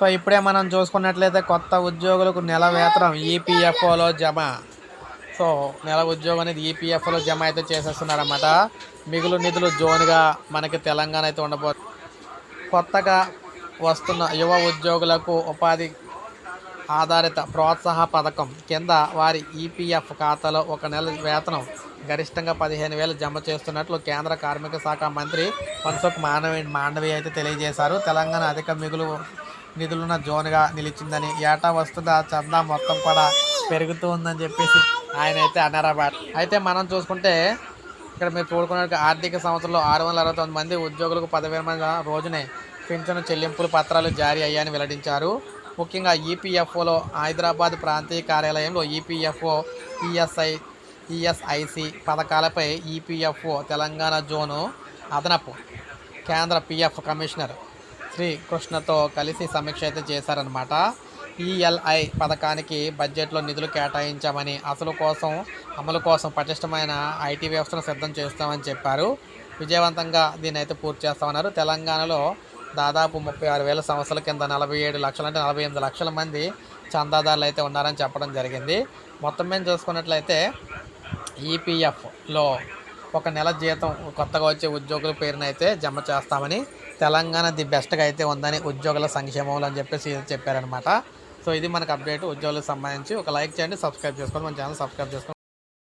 So ఇప్పుడే మనం చూసుకున్నట్లయితే కొత్త ఉద్యోగులకు నెల వేతనం ఈపీఎఫ్ఓలో జమ. సో నెల ఉద్యోగం అనేది ఈపీఎఫ్ఓలో జమ అయితే చేసేస్తున్నారన్నమాట. మిగులు నిధులు జోన్గా మనకి తెలంగాణ అయితే ఉండబో కొత్తగా వస్తున్న యువ ఉద్యోగులకు ఉపాధి ఆధారిత ప్రోత్సాహ పథకం కింద వారి ఈపీఎఫ్ ఖాతాలో ఒక నెల వేతనం గరిష్టంగా పదిహేను వేలు జమ చేస్తున్నట్లు కేంద్ర కార్మిక శాఖ మంత్రి మన్సుఖ్ మాండవి మాండవి అయితే తెలియజేశారు. తెలంగాణ అధిక మిగులు నిధులున్న జోన్గా నిలిచిందని ఏటా వస్తున్న చందా మొత్తం కూడా పెరుగుతూ ఉందని చెప్పేసి ఆయన అయితే అన్నారన్నమాట అయితే మనం చూసుకుంటే ఇక్కడ మీరు చూడుకున్న ఆర్థిక సంవత్సరంలో ఆరు వందల అరవై తొమ్మిది మంది ఉద్యోగులకు పదివేల మంది రోజునే పింఛను చెల్లింపులు పత్రాలు జారీ అయ్యాయని వెల్లడించారు. ముఖ్యంగా ఈపీఎఫ్ఓలో హైదరాబాద్ ప్రాంతీయ కార్యాలయంలో ఈపీఎఫ్ఓ ఈఎస్ఐ ఈఎస్ఐసి పథకాలపై ఈపీఎఫ్ఓ తెలంగాణ జోను అదనపు కేంద్ర పిఎఫ్ కమిషనర్ శ్రీ కృష్ణతో కలిసి సమీక్ష అయితే చేశారనమాట ఈఎల్ఐ పథకానికి బడ్జెట్లో నిధులు కేటాయించామని అసలు కోసం అమలు కోసం పటిష్టమైన ఐటీ వ్యవస్థను సిద్ధం చేస్తామని చెప్పారు. విజయవంతంగా దీన్ని అయితే పూర్తి చేస్తామన్నారు. తెలంగాణలో దాదాపు ముప్పై ఆరు వేల సంవత్సరాల కింద నలభై ఏడు లక్షలు అంటే నలభై ఎనిమిది లక్షల మంది చందాదారులు అయితే ఉన్నారని చెప్పడం జరిగింది. మొత్తం మీద చూసుకున్నట్లయితే ఈపీఎఫ్లో ఒక నెల జీతం కొత్తగా వచ్చే ఉద్యోగుల పేరునైతే జమ చేస్తామని తెలంగాణ ది బెస్ట్గా అయితే ఉందని ఉద్యోగుల సంక్షేమంలో అని చెప్పేసి చెప్పారనమాట సో ఇది మనకు అప్డేట్ ఉద్యోగులకు సంబంధించి. ఒక లైక్ చేయండి సబ్స్క్రైబ్ చేసుకోండి మన ఛానల్ సబ్స్క్రైబ్ చేసుకోండి.